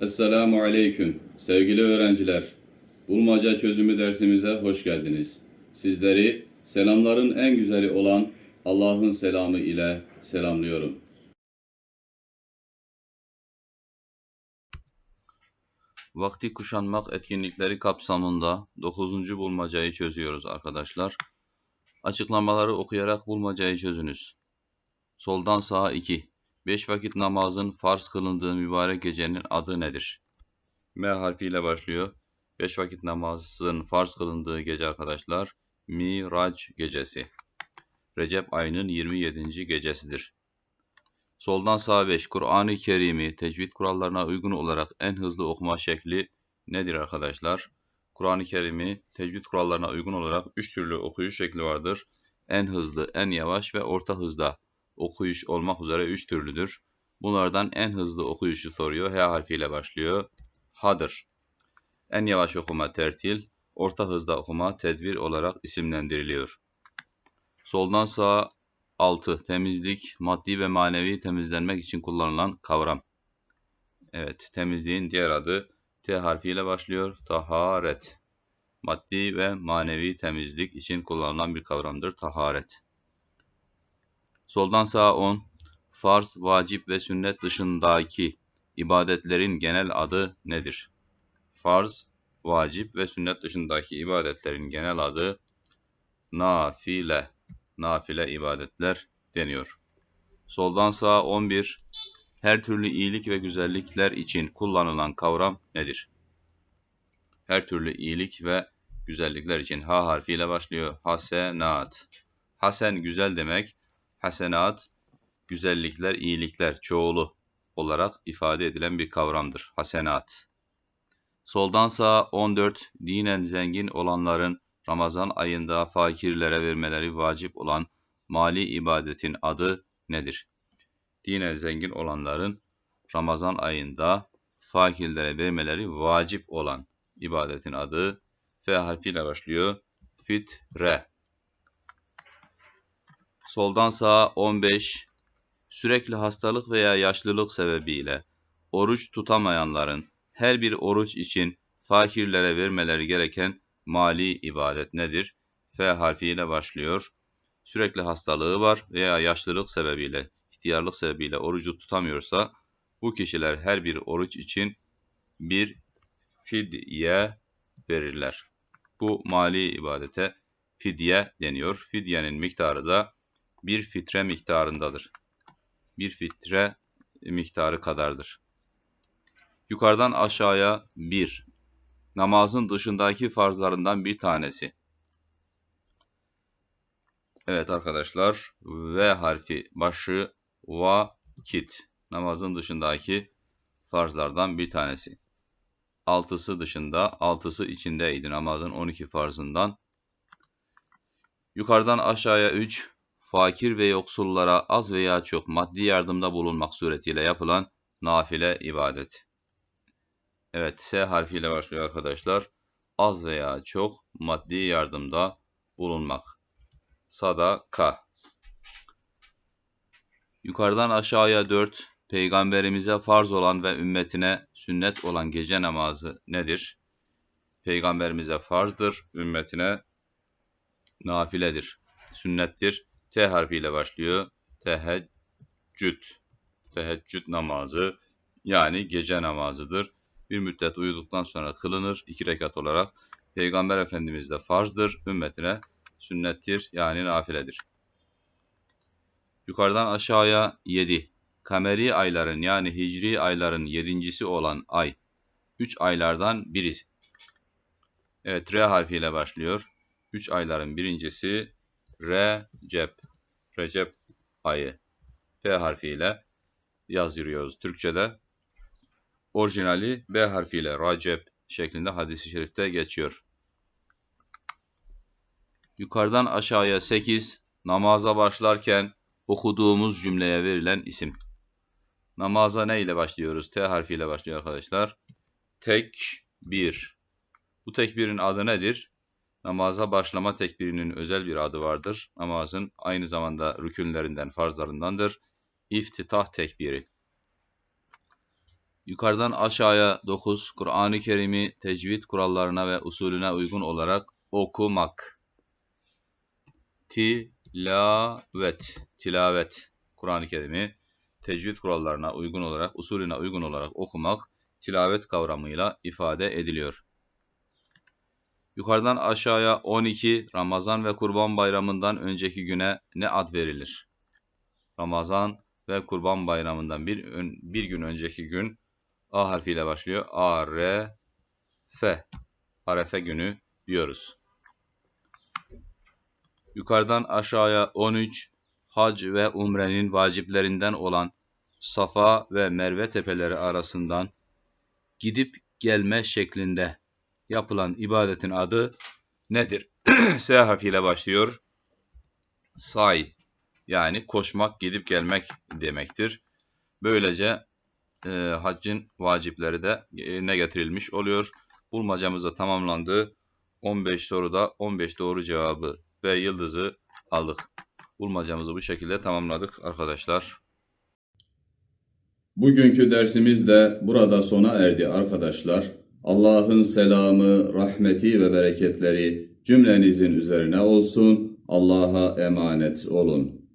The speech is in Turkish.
Esselamu Aleyküm. Sevgili öğrenciler, Bulmaca çözümü dersimize hoş geldiniz. Sizleri selamların en güzeli olan Allah'ın selamı ile selamlıyorum. Vakti kuşanmak etkinlikleri kapsamında 9. bulmacayı çözüyoruz arkadaşlar. Açıklamaları okuyarak bulmacayı çözünüz. Soldan sağa 2. 5 vakit namazın farz kılındığı mübarek gecenin adı nedir? M harfiyle başlıyor. 5 vakit namazın farz kılındığı gece arkadaşlar Miraç gecesi. Recep ayının 27. gecesidir. Soldan sağa 5. Kur'an-ı Kerim'i tecvid kurallarına uygun olarak en hızlı okuma şekli nedir arkadaşlar? Kur'an-ı Kerim'i tecvid kurallarına uygun olarak 3 türlü okuyuş şekli vardır. En hızlı, en yavaş ve orta hızda okuyuş olmak üzere 3 türlüdür. Bunlardan en hızlı okuyuşu soruyor. H harfiyle başlıyor. Ha'dır. En yavaş okuma tertil, orta hızda okuma tedvir olarak isimlendiriliyor. Soldan sağa 6. Temizlik, maddi ve manevi temizlenmek için kullanılan kavram. Evet, temizliğin diğer adı T harfiyle başlıyor. Taharet. Maddi ve manevi temizlik için kullanılan bir kavramdır. Taharet. Soldan sağa 10. Farz, vacip ve sünnet dışındaki ibadetlerin genel adı nedir? Farz, vacip ve sünnet dışındaki ibadetlerin genel adı nafile nafile ibadetler deniyor. Soldan sağa 11. Her türlü iyilik ve güzellikler için kullanılan kavram nedir? Her türlü iyilik ve güzellikler için H harfiyle başlıyor. Hasenat. Hasen güzel demek. Hasenat güzellikler, iyilikler çoğulu olarak ifade edilen bir kavramdır. Hasenat. Soldan sağa 14. Dinen zengin olanların Ramazan ayında fakirlere vermeleri vacip olan mali ibadetin adı nedir? Dine zengin olanların Ramazan ayında fakirlere vermeleri vacip olan ibadetin adı F harfiyle başlıyor. Fitre. Soldan sağa 15. Sürekli hastalık veya yaşlılık sebebiyle oruç tutamayanların her bir oruç için fakirlere vermeleri gereken mali ibadet nedir? F harfiyle başlıyor. Sürekli hastalığı var veya yaşlılık sebebiyle, ihtiyarlık sebebiyle orucu tutamıyorsa bu kişiler her bir oruç için bir fidye verirler. Bu mali ibadete fidye deniyor. Fidyenin miktarı da bir fitre miktarındadır. Bir fitre miktarı kadardır. Yukarıdan aşağıya 1, namazın dışındaki farzlarından bir tanesi. Evet arkadaşlar V harfi başı vakit namazın dışındaki farzlardan bir tanesi. Altısı dışında, altısı içindeydi namazın 12 farzından. Yukarıdan aşağıya 3 fakir ve yoksullara az veya çok maddi yardımda bulunmak suretiyle yapılan nafile ibadet. Evet, S harfiyle başlıyor arkadaşlar. Az veya çok maddi yardımda bulunmak. Sadaka. Yukarıdan aşağıya 4. Peygamberimize farz olan ve ümmetine sünnet olan gece namazı nedir? Peygamberimize farzdır, ümmetine nafiledir, sünnettir. T harfiyle başlıyor. Teheccüd. Teheccüd namazı yani gece namazıdır bir müddet uyuduktan sonra kılınır iki rekat olarak. Peygamber Efendimiz de farzdır, ümmetine sünnettir yani nafiledir. Yukarıdan aşağıya 7. Kameri ayların yani hicri ayların yedincisi olan ay. 3 aylardan biri. Evet R harfiyle başlıyor. 3 ayların birincisi Recep. Recep ayı. P harfiyle yazıyoruz Türkçe'de orijinali B harfiyle Racep şeklinde hadisi şerifte geçiyor. Yukarıdan aşağıya 8 namaza başlarken okuduğumuz cümleye verilen isim. Namaza ne ile başlıyoruz? T harfiyle başlıyor arkadaşlar. Tekbir. Bu tekbirin adı nedir? Namaza başlama tekbirinin özel bir adı vardır. Namazın aynı zamanda rükünlerinden, farzlarındandır. İftitah tekbiri. Yukarıdan aşağıya 9 Kur'an-ı Kerim'i tecvid kurallarına ve usulüne uygun olarak okumak. Tilavet, tilavet. Kur'an-ı Kerim'i tecvid kurallarına uygun olarak, usulüne uygun olarak okumak tilavet kavramıyla ifade ediliyor. Yukarıdan aşağıya 12 Ramazan ve Kurban Bayramı'ndan önceki güne ne ad verilir? Ramazan ve Kurban Bayramı'ndan bir, bir gün önceki gün A harfiyle başlıyor. Arefe. Arefe günü diyoruz. Yukarıdan aşağıya 13 hac ve umrenin vaciplerinden olan Safa ve Merve tepeleri arasından gidip gelme şeklinde yapılan ibadetin adı nedir? S harfiyle başlıyor. Say yani koşmak, gidip gelmek demektir. Böylece e, haccın vacipleri de yerine getirilmiş oluyor. Bulmacamız da tamamlandı. 15 soruda 15 doğru cevabı ve yıldızı aldık. Bulmacamızı bu şekilde tamamladık arkadaşlar. Bugünkü dersimiz de burada sona erdi arkadaşlar. Allah'ın selamı, rahmeti ve bereketleri cümlenizin üzerine olsun. Allah'a emanet olun.